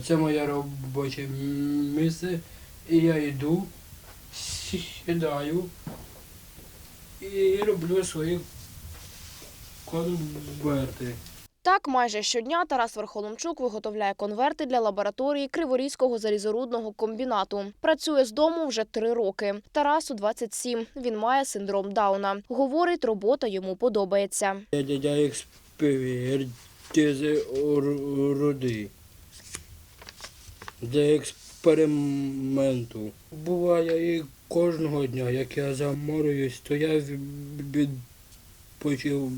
Це моє робоче місце, і я йду, сідаю і роблю свої конверти. Так, майже щодня Тарас Верхоломчук виготовляє конверти для лабораторії Криворізького залізорудного комбінату. Працює з дому вже три роки. Тарасу 27. Він має синдром Дауна. Говорить, робота йому подобається. Я дядя експертизи роди для експерименту. Буває і кожного дня, як я заморююсь, то я відпочиваю.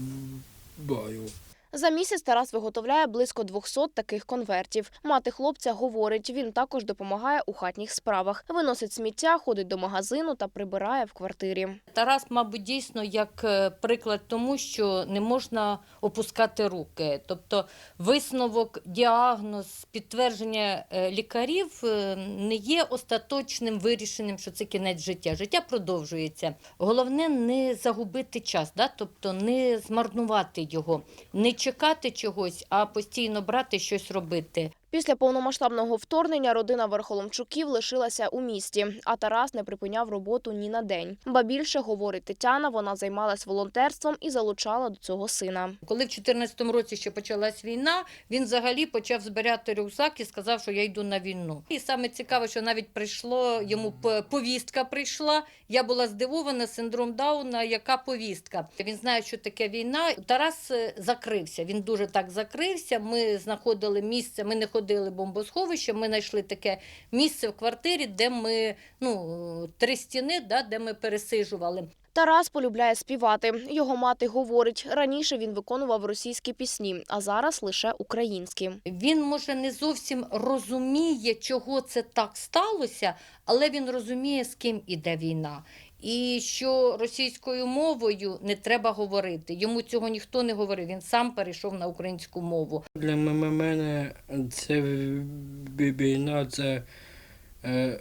За місяць Тарас виготовляє близько 200 таких конвертів. Мати хлопця говорить, він також допомагає у хатніх справах. Виносить сміття, ходить до магазину та прибирає в квартирі. Тарас, мабуть, дійсно як е, приклад тому, що не можна опускати руки. Тобто висновок, діагноз, підтвердження е, лікарів е, не є остаточним вирішенням, що це кінець життя. Життя продовжується. Головне не загубити час, да? тобто не змарнувати його, не чекати чогось, а постійно брати щось робити. Після повномасштабного вторгнення родина Верхоломчуків лишилася у місті, а Тарас не припиняв роботу ні на день. Ба більше говорить Тетяна, вона займалась волонтерством і залучала до цього сина. Коли в 2014 році ще почалась війна, він взагалі почав збирати рюкзак і сказав, що я йду на війну. І саме цікаве, що навіть прийшло йому повістка. Прийшла. Я була здивована синдром Дауна. Яка повістка? Він знає, що таке війна. Тарас е, закрився. Він дуже так закрився. Ми знаходили місце. Ми не ходили бомбосховище. Ми знайшли таке місце в квартирі, де ми ну три стіни, да, де ми пересижували. Тарас полюбляє співати. Його мати говорить, раніше він виконував російські пісні, а зараз лише українські. Він може не зовсім розуміє, чого це так сталося, але він розуміє, з ким іде війна. І що російською мовою не треба говорити. Йому цього ніхто не говорив. Він сам перейшов на українську мову. Для мене це війна, це е,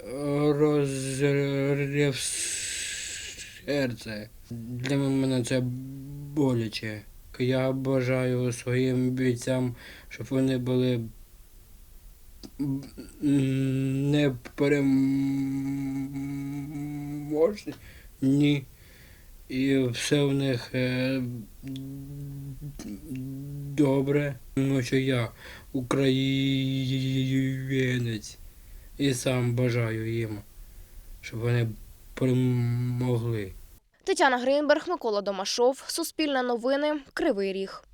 розрив серця. Для мене це боляче. Я бажаю своїм бійцям, щоб вони були непереможні. Ні. І все в них е, добре, тому що я українець і сам бажаю їм, щоб вони перемогли. Тетяна Гринберг, Микола Домашов, Суспільне новини, Кривий Ріг.